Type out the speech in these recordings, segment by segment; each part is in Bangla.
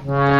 ফুলে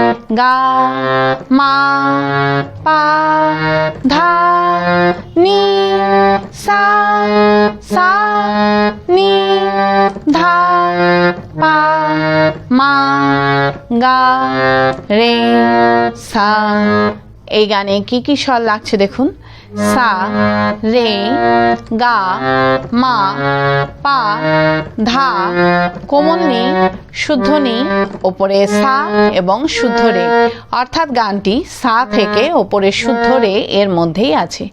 গা, মা, পা, ধা, নি, সা সা, নি, ধা, পা, মা, গা, রে, সা। এই গানে কি কি স্বর লাগছে দেখুন? সা, রে, গা, মা, পা, ধা, কোমল নি শুদ্ধ নি ওপরে সা এবং শুদ্ধ রে। অর্থাৎ গানটি সা থেকে ওপরে শুদ্ধ রে এর মধ্যেই আছে।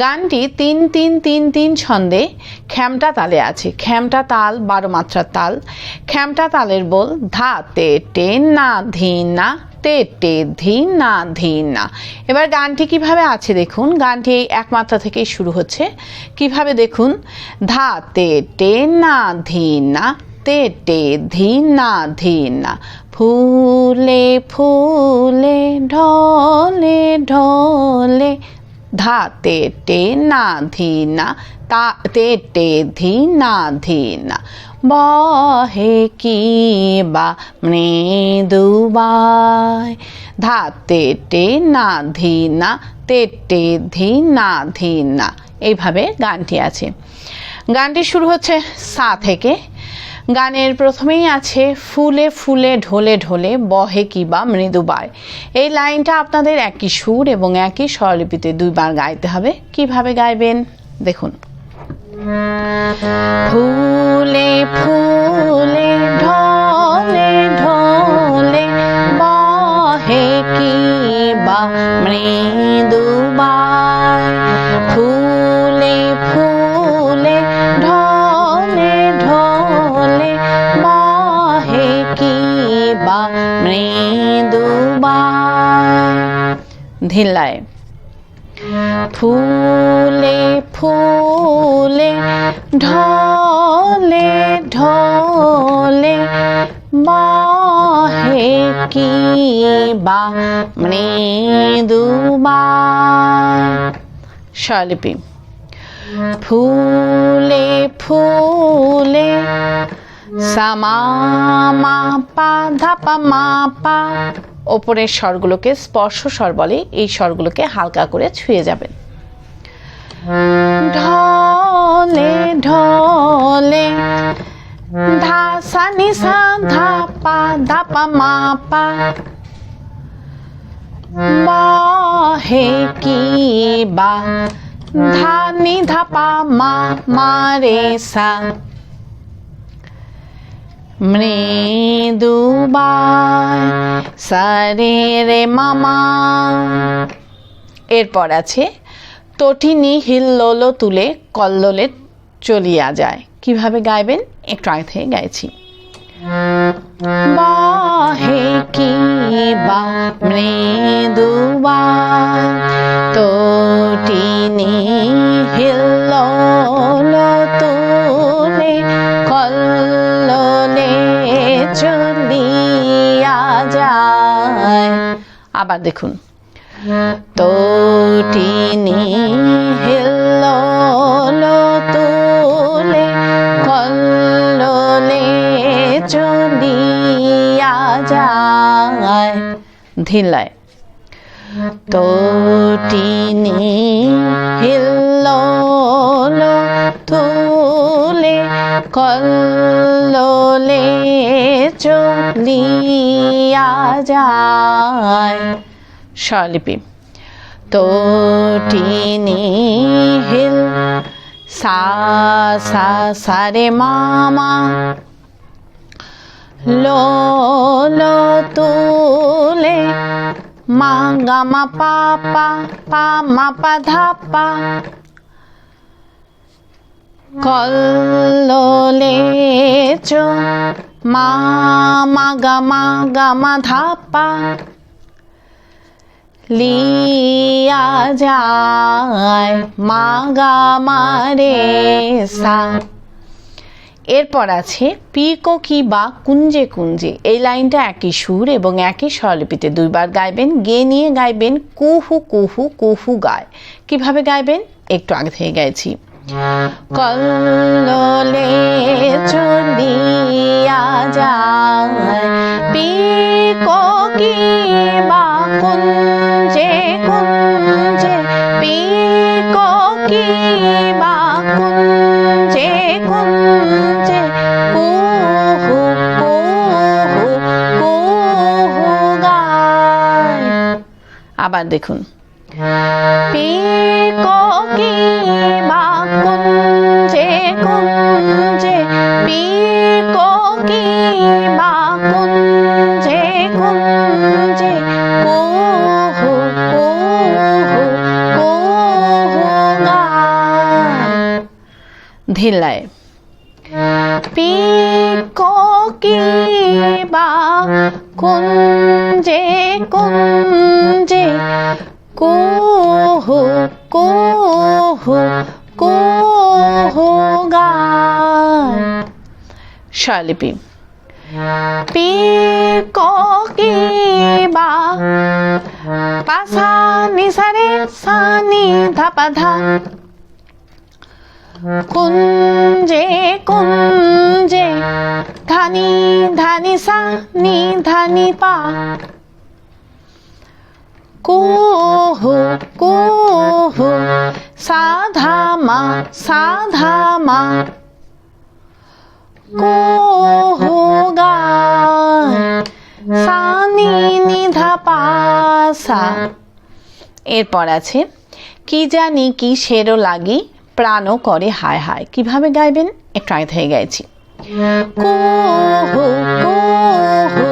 গানটি তিন তিন তিন তিন ছন্দে খ্যামটা তালে আছে। খ্যামটা তাল, বারো মাত্রার তাল। খ্যামটা তালের বল, ধা, তে, টে, না, ধি, না, তে, টে, ধি, না ধি, না। এবার গানটি কীভাবে আছে দেখুন। গানটি এই একমাত্রা থেকেই শুরু হচ্ছে। কীভাবে দেখুন? ধা, তে, টে, না, ধি, না তে টে ধি না ধি না ফুলে ফুলে, ঢলে ঢলে। ধা তে টে না ধি না তা তে টে ধি না ধি না বহে কি বা মৃদুবায় ধা তে টে না ধি না তে টে ধি না ধি না এইভাবে গানটি আছে। গানটি শুরু হচ্ছে সা থেকে। গানের প্রথমেই আছে ফুলে ফুলে ঢোলে ঢোলে বহে কিবা মৃদুবার এই লাইনটা আপনাদের একই সুর এবং একই স্বরলিপিতে দুইবার গাইতে হবে। কীভাবে গাইবেন? দেখুন। ফুলে ফুলে বা মৃদুবায় ধিল্লায়। ফুলে ফুলে ঢলে ঢলে বহে কি বা মৃদুবায় স্বরলিপি। ফুলে ফুলে সামা মা পা ধাপা মা পা ওপরের স্বরগুলোকে স্পর্শ স্বর বলে, এই স্বরগুলোকে হালকা করে ছুঁয়ে যাবেন। ঢলে ঢলে ধা সা নি সা ধা পা ধা পা মা পা বহে কি বা ধা নি ধা পা মা মা রে সা মৃদুবায় সারে রে মামা। এরপর আছে, তটিনি হিল্লোলো তুলে কল্লোলে চলিয়া যায়। কীভাবে গাইবেন? একটু আগে থেকে গাইছি। বহে কি বা মৃদুবায়, তটিনি আবার দেখুন। তটিনি হিল্লোলো তুলে ধিলায় তটিনি হিল্লোলো তুলে কল্লোলে যায়। স্বরলিপি। তটিনি হিল, সা সা সা রে মামা। লো লো তুলে মা গা মা পা পা মা পা। কল্লোলে চ মা মা গা মা গা মা ধা পা লিয়া যায় মা গা মা রে সা এরপর আছে পিকো কি বা কুঞ্জে কুঞ্জে এই লাইনটা একই সুর এবং একই স্বরলিপিতে দুইবার গাইবেন, গে নিয়ে গাইবেন কুহু কুহু কুহু গায় কীভাবে গাইবেন? একটু আগে থেকে গাইছি। কল্লোলে চলিয়া যায়। পিকো কি বা কুঞ্জে কুঞ্জে পিকো কি বা কুঞ্জে কুঞ্জে কুহু কুহু কুহু গায় আবার দেখুন। পিককি বা কুঞ্জে কুঞ্জে, পিককি বা কুঞ্জে কুঞ্জে, কুহু কুহু কুহু গায় ধিলায় পিককি বা কুঞ্জে কুঞ্জে কুহু কুহু কুহু গায় স্বরলিপি পিককি বা পাসা নিসারে সানি ধাপা ধা কুঞ্জে কুঞ্জে, ধানি ধানি সা নি ধানি পা। কুহু কুহু সাধা মা সাধা মা কুহু গায় সানি নিধা পাসা এরপর আছে, কি জানি কি সেরো লাগি, প্রাণও করে হায় হায়। কীভাবে গাইবেন? একটু আগে থেকে গাইছি। কুহু কুহু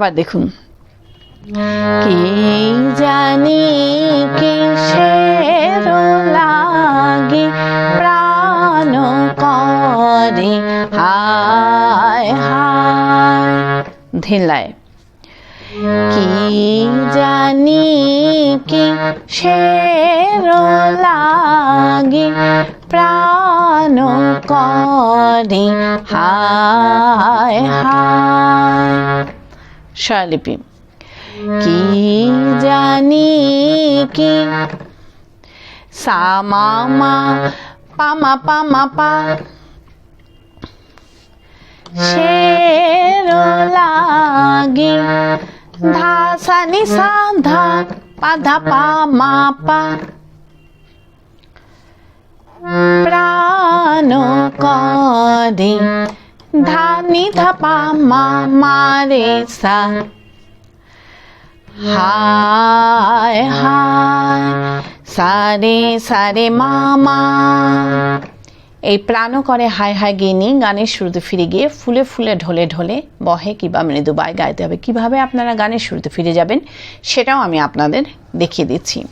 আবার দেখুন। কি জানি কি লাগি প্রাণ করে হায় হায়। ধিলায়। কি জানি কি সেরো লাগি প্রাণ করে হায় হায়। স্বরলিপি কি জানি কি? সা, মা মা, পা সেরো লাগি ধা সা নি সা ধা পা ধা পা, মা, পা। প্রাণ করে ধানি ধাপা মা মারে সা। হায় হায় সারে সারে মামা। এই প্রাণ করে হায় হায় নিয়ে গানের শুরুতে ফিরে গিয়ে ফুলে ফুলে ঢলে ঢলে বহে কিংবা মৃদুবায় গাইতে হবে। কীভাবে আপনারা গানের শুরুতে ফিরে যাবেন, সেটাও আমি আপনাদের দেখিয়ে দিচ্ছি।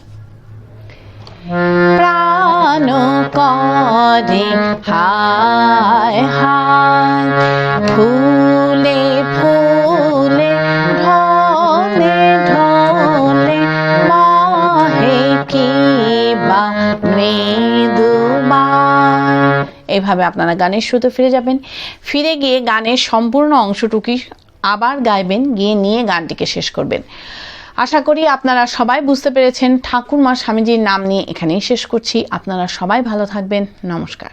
প্রাণ করে হায় হায়, ফুলে ফুলে ঢলে ঢলে বহে কিবা মৃদুবায় এভাবে আপনারা গানের শুরুতে ফিরে যাবেন। ফিরে গিয়ে গানের সম্পূর্ণ অংশটুকুই আবার গাইবেন, গিয়ে নিয়ে গানটিকে শেষ করবেন। আশা করি আপনারা সবাই বুঝতে পেরেছেন ঠাকুরমা স্বামীজির নাম নিয়ে এখানেই শেষ করছি। আপনারা সবাই ভালো থাকবেন। নমস্কার।